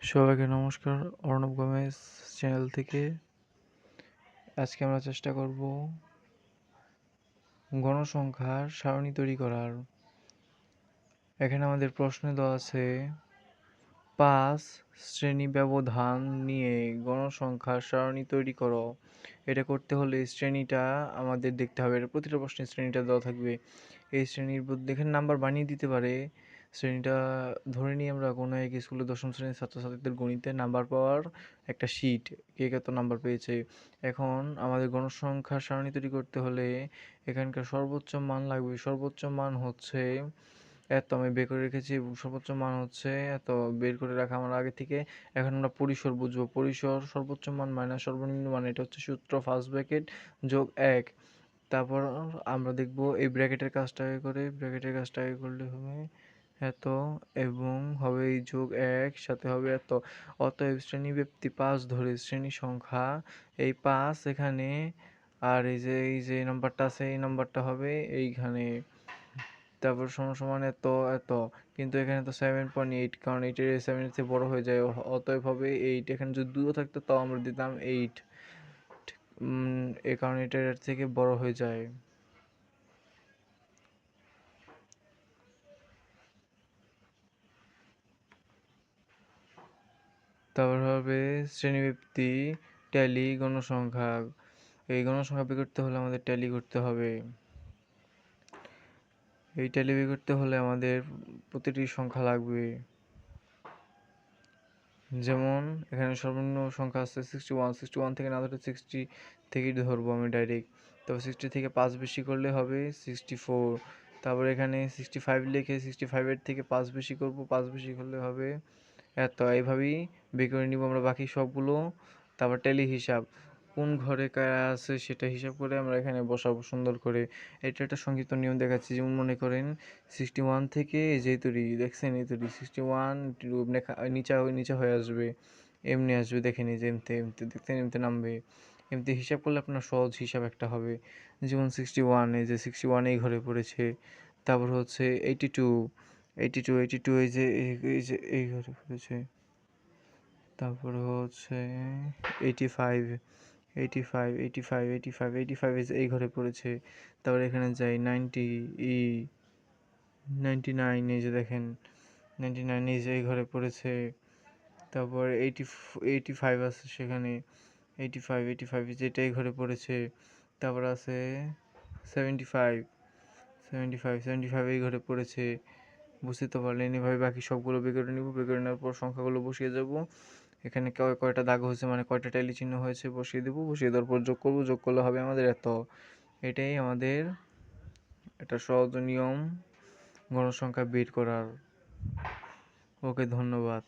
সবাইকে নমস্কার, অর্ণব গমেশ চ্যানেল থেকে। আজকে আমরা চেষ্টা করব গণসংখ্যার সারণী তৈরি করার। এখানে আমাদের প্রশ্ন দেওয়া আছে, পাঁচ শ্রেণি ব্যবধান নিয়ে গণসংখ্যার সারণী তৈরি করো। এটা করতে হলে শ্রেণীটা আমাদের দেখতে হবে। প্রতিটা প্রশ্নের শ্রেণীটা দেওয়া থাকবে। এই শ্রেণির দেখেন নাম্বার বানিয়ে দিতে পারে শ্রেণীটা ধরে নিই আমরা কোনো এক স্কুলে দশম শ্রেণির ছাত্রছাত্রীদের গণিতে নাম্বার পাওয়ার একটা শিট কে কত নাম্বার পেয়েছে। এখন আমাদের গণসংখ্যা সারণী তৈরি করতে হলে এখানকার সর্বোচ্চ মান লাগবে। সর্বোচ্চ মান হচ্ছে এত আমি বের করে রেখেছি সর্বোচ্চ মান হচ্ছে এত বের করে রাখা আমার আগে থেকে। এখন আমরা পরিসর বুঝব। পরিসর সর্বোচ্চ মান মাইনাস সর্বনিম্ন মান, এটা হচ্ছে সূত্র ফার্স্ট ব্র্যাকেট যোগ এক। তারপর আমরা দেখব এই ব্র্যাকেটের কাজটাকে করে ব্র্যাকেটের কাজটাকে করলে হবে এত এবং হবে এই যোগ এক, সাথে হবে এত। অতএব শ্রেণি ব্যক্তি পাঁচ ধরে শ্রেণি সংখ্যা এই পাঁচ এখানে, আর এই যে এই যে নাম্বারটা আছে, এই নাম্বারটা হবে এইখানে। তারপর সমান সমান এত এত। কিন্তু এখানে তো সেভেন পয়েন্ট এইট কারণ এইটের সেভেনের চেয়ে বড়ো হয়ে যায়। অতএব হবে এইট এখানে যদি দুটো থাকতো, তাও আমরা দিতাম এইট এ কারণে এটার থেকে বড় হয়ে যায়। তারপর হবে শ্রেণীব্যক্তি ট্যালি, গণসংখ্যা। এই গণসংখ্যা বের করতে হলে আমাদের ট্যালি করতে হবে। এই ট্যালি বের করতে হলে আমাদের প্রতিটি সংখ্যা লাগবে। যেমন, এখানে সর্বনিম্ন সংখ্যা আছে সিক্সটি ওয়ান সিক্সটি ওয়ান থেকে না ধরে সিক্সটি থেকেই ধরবো আমি ডাইরেক্ট তবে সিক্সটি থেকে পাঁচ বেশি করলে হবে সিক্সটি ফোর তারপর এখানে সিক্সটি ফাইভ লিখে সিক্সটি ফাইভের থেকে পাঁচ বেশি করব, পাঁচ বেশি করলে হবে এত এইভাবেই বের করে নিব আমরা বাকি সবগুলো। তারপর টেলি হিসাব। কোন ঘরে কারা আছে সেটা হিসাব করে আমরা এখানে বসাবো সুন্দর করে। এটা একটা সংক্ষিপ্ত নিয়ম দেখাচ্ছি, যেমন মনে করেন সিক্সটি ওয়ান থেকে যে তৈরি, দেখছেন এই তৈরি সিক্সটি ওয়ান নিচা নিচা হয়ে আসবে। এমনি আসবে দেখেনি যে এমতে এমতে দেখতেন এমতে নামবে। এমতে হিসাব করলে আপনার সহজ হিসাব একটা হবে। যেমন সিক্সটি ওয়ান এই যে সিক্সটি ওয়ান এই ঘরে পড়েছে। তারপর হচ্ছে eighty two eighty two eighty two এই যে এই যে, এই ঘরে পড়েছে। তারপরে হচ্ছে eighty five eighty five eighty five eighty five eighty five এই ঘরে পড়েছে। তারপরে এখানে যাই নাইনটি ই নাইনটি নাইন এই যে দেখেন নাইনটি নাইন এই যে, এই ঘরে পড়েছে। তারপর এইটি এইটি ফাইভ আছে সেখানে। এইটি ফাইভ এইটি ফাইভ এই ঘরে পড়েছে। তারপর আছে seventy five seventy five seventy five এই ঘরে পড়েছে। বুঝতে তো পারলেন এভাবে বাকি সবগুলো বের করে নিব, বের করে নেওয়ার পর সংখ্যাগুলো বসিয়ে যাব এখানে কয়টা দাগ হয়েছে মানে কয়টা টাইলি চিহ্ন হয়েছে বসিয়ে দেবো, বসিয়ে দেওয়ার পর যোগ করব, যোগ করলে হবে আমাদের এত। এটাই আমাদের এটা সহজ নিয়ম, গণসংখ্যা বের করার। ওকে, ধন্যবাদ।